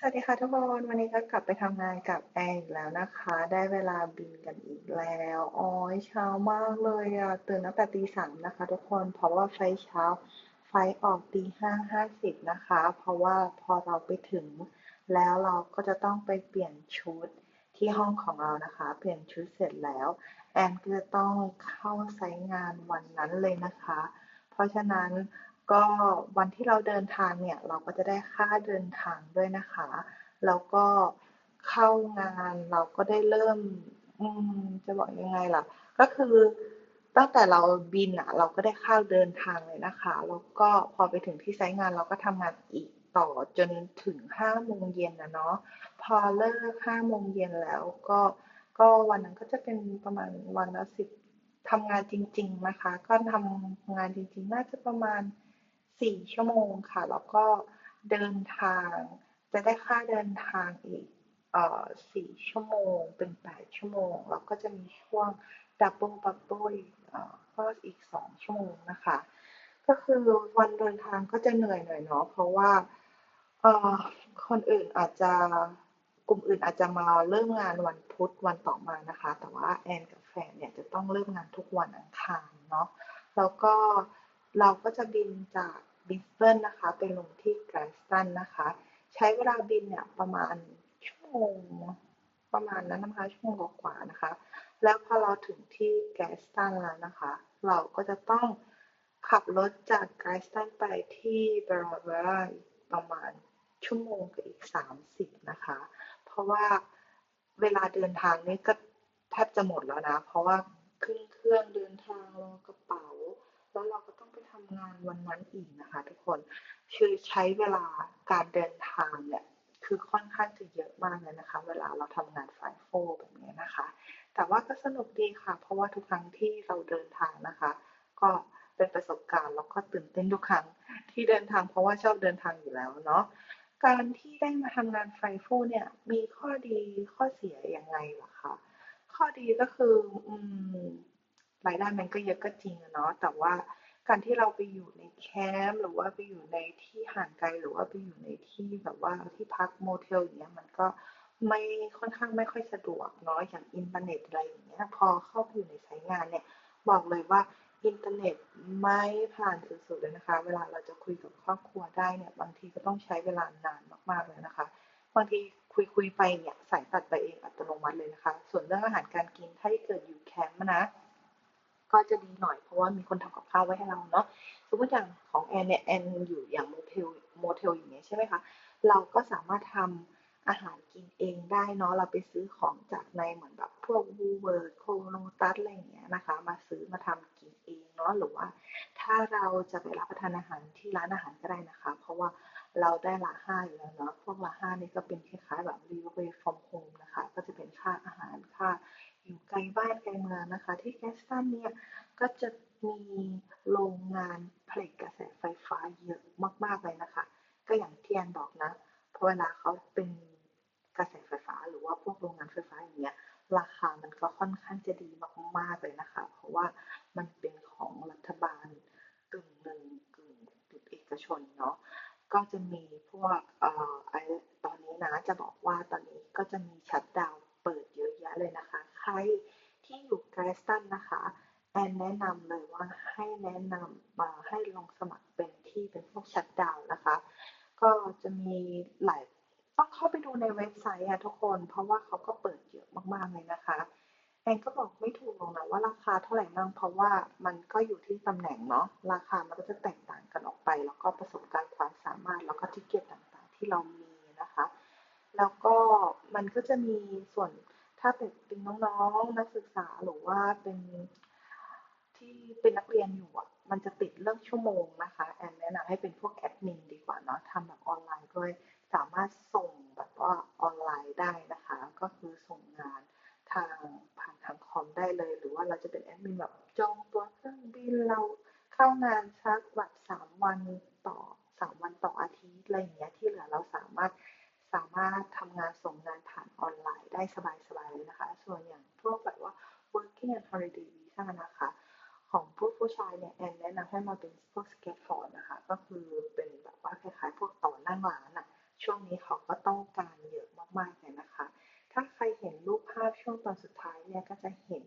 สวัสดีค่ะทุกคน วันนี้ก็กลับไปทำงานกับแอนอีกแล้วนะคะ ได้เวลาบินกันอีกแล้วอ๋อยเช้ามากเลยอะตื่นตั้งแต่ตีสามนะคะ ทุกคนเพราะว่าไฟเช้าไฟออกตีห้าห้าสิบนะคะ เพราะว่าพอเราไปถึง แล้วเราก็จะต้องไปเปลี่ยนชุดที่ห้องของเรานะคะ เปลี่ยนชุดเสร็จแล้ว แอนก็จะต้องเข้าไซต์งานวันนั้นเลยนะคะ เพราะฉะนั้น ก็วันที่เราเดินทางเนี่ยเราก็จะได้ค่าเดินทางด้วยนะคะ แล้วก็เข้างานเราก็ได้เริ่มอืมจะบอกยังไงล่ะ ก็คือตั้งแต่เราบินอะ เราก็ได้ค่าเดินทางเลยนะคะ แล้วก็พอไปถึงที่ไซต์งานเราก็ทำงานอีกต่อจนถึงห้าโมงเย็นนะเนาะพอเลิกห้าโมงเย็นแล้วก็ก็วันนั้นก็จะเป็นประมาณวันละสิบทำงานจริง ๆ นะคะ ก็ทำงานจริง ๆ น่าจะประมาณ สี่ชั่วโมงค่ะ แล้วก็เดินทาง จะได้ค่าเดินทางอีกเอ่อสี่ชั่วโมงเป็นแปดชั่วโมง แล้วก็จะมีช่วงดับเบิลบับเบิลก็อีกสองชั่วโมงนะคะ ก็คือวันเดินทางก็จะเหนื่อยหน่อยเนาะเพราะว่าเอ่อคนอื่นอาจจะกลุ่มอื่นอาจจะมาเริ่มงานวันพุธวันต่อมานะคะ แต่ว่าแอนกับแฟนเนี่ยจะต้องเริ่มงานทุกวันอังคารเนาะแล้วก็เราก็จะบินจาก บิสเบิลนะคะไปลงที่ไกรสตันนะคะ ใช้เวลาบินเนี่ยประมาณชั่วโมงประมาณนั้นนะคะชั่วโมงกว่านะคะ แล้วพอเราถึงที่ไกรสตันแล้วนะคะ เราก็จะต้องขับรถจากไกรสตันไปที่เบรเวราประมาณชั่วโมงกับอีก 30 นะคะ เพราะว่าเวลาเดินทางนี่ก็แทบจะหมดแล้วนะ เพราะว่าขึ้นเครื่องเดินทางรอกระเป๋า แล้วเราก็ต้องไปทำงานวันนั้นอีกนะคะ ทุกคนคือใช้เวลาการเดินทางเนี่ยคือค่อนข้างจะเยอะมากเลยนะคะ เวลาเราทำงานไฟโฟแบบนี้นะคะ แต่ว่าก็สนุกดีค่ะ เพราะว่าทุกครั้งที่เราเดินทางนะคะ ก็เป็นประสบการณ์แล้วก็ตื่นเต้นทุกครั้งที่เดินทางเพราะว่าชอบเดินทางอยู่แล้วเนาะการที่ได้มาทำงานไฟโฟเนี่ยมีข้อดีข้อเสียยังไงล่ะคะข้อดีก็คืออืม รายได้มันก็เยอะก็จริงอะเนาะแต่ว่าการที่เราไปอยู่ในแคมป์หรือว่าไปอยู่ในที่ห่างไกลหรือว่าไปอยู่ในที่แบบว่าที่พักโมเทลอย่างเงี้ยมันก็ไม่ค่อนข้างไม่ค่อยสะดวกเนาะอย่างอินเทอร์เน็ตอะไรอย่างเงี้ยพอเข้าไปอยู่ในสายงานเนี่ยบอกเลยว่าอินเทอร์เน็ตไม่ผ่านสุดๆเลยนะคะ เวลาเราจะคุยกับครอบครัวได้เนี่ยบางทีก็ต้องใช้เวลานานมากๆเลยนะคะบางทีคุยคุยไปเนี่ยสายตัดไปเองอัตโนมัติเลยนะคะ ส่วนเรื่องอาหารการกินถ้าเกิดอยู่แคมป์นะ ก็จะดีหน่อยเพราะว่ามีคนทำกับข้าวไว้ให้เราเนาะสมมติอย่างของแอนเนี่ยแอนอยู่อย่างโมเทลโมเทลอย่างเงี้ยใช่ไหมคะเราก็สามารถทำอาหารกินเองได้เนาะเราไปซื้อของจากในเหมือนแบบพวกบูเวิร์ดโคโนตัสอะไรอย่างเงี้ยนะคะ มาซื้อมาทำกินเองเนาะหรือว่า ถ้าเราจะไปรับประทานอาหารที่ร้านอาหารก็ได้นะคะ เพราะว่าเราได้ละห้าอยู่แล้วเนาะพวกละห้านี่ก็เป็นคล้ายๆแบบ delivery from home นะคะก็จะเป็นค่าอาหารค่าอยู่ไกลบ้านไกลเมืองนะคะ ที่แกสตันเนี่ยก็จะมีโรงงานผลิตกระแสไฟฟ้าเยอะมากๆเลยนะคะ ก็อย่างที่แอนบอกนะพอเวลาเขาเป็นกระแสไฟฟ้าหรือว่าพวกโรงงานไฟฟ้าอย่างเงี้ยราคามันก็ค่อนข้างจะดีมากๆเลยนะคะ เพราะว่ามันเป็นของรัฐบาลกึ่งหนึ่งกึ่งเอกชนเนาะก็จะมีพวกเอ่อไอตอนนี้นะจะบอกว่าตอนนี้ก็จะมีชัดดาวเปิดเยอะแยะเลยนะคะ ใครที่อยู่ไกรสตันนะคะ แอ นแนะนำเลยว่าให้แนะนำมาให้ลองสมัครเป็นที่เป็นพวกชัดดาวนะคะ ก็จะมีหลายต้องเข้าไปดูในเว็บไซต์อะทุกคน เพราะว่าเขาก็เปิดเยอะมากๆเลยนะคะแอนก็บอกไม่ถูกหรอกนะว่าราคาเท่าไหร่บ้างเพราะว่ามันก็อยู่ที่ตำแหน่งเนาะราคามันก็จะแตกต่างกันออกไป แล้วก็ประสบการณ์ความสามารถแล้วก็ทิเกตต่างๆ ที่เรามีนะคะ แล้วก็มันก็จะมีส่วนถ้าเป็นเป็นน้องๆนักศึกษาหรือว่าเป็น ที่เป็นนักเรียนอยู่อะ มันจะติดเรื่องชั่วโมงนะคะ แอนแนะนำให้เป็นพวกแอดมินดีกว่าเนาะทำแบบออนไลน์ด้วย สามารถส่งแบบว่าออนไลน์ได้นะคะ ก็คือส่งงานทางผ่านทางคอมได้เลย หรือว่าเราจะเป็นแอดมินแบบจองตัวเครื่องบินเราเข้างานสักแบบสามวันต่อสามวันต่ออาทิตย์อะไรอย่างเงี้ย ที่เหลือเราสามารถสามารถทำงานส่งงานผ่านออนไลน์ได้สบายๆเลยนะคะ ส่วนอย่างพวกแบบว่า working and holiday visa นะคะ ผู้ชายเนี่ยแอนแนะนำให้มาเป็นพวกสเก็ตฟอร์ดนะคะ ก็คือเป็นแบบว่าคล้ายๆ พวกต่อนั่งร้านอะช่วงนี้เขาก็ต้องการเยอะมากๆเลยนะคะ ถ้าใครเห็นรูปภาพช่วงตอนสุดท้ายเนี่ยก็จะเห็น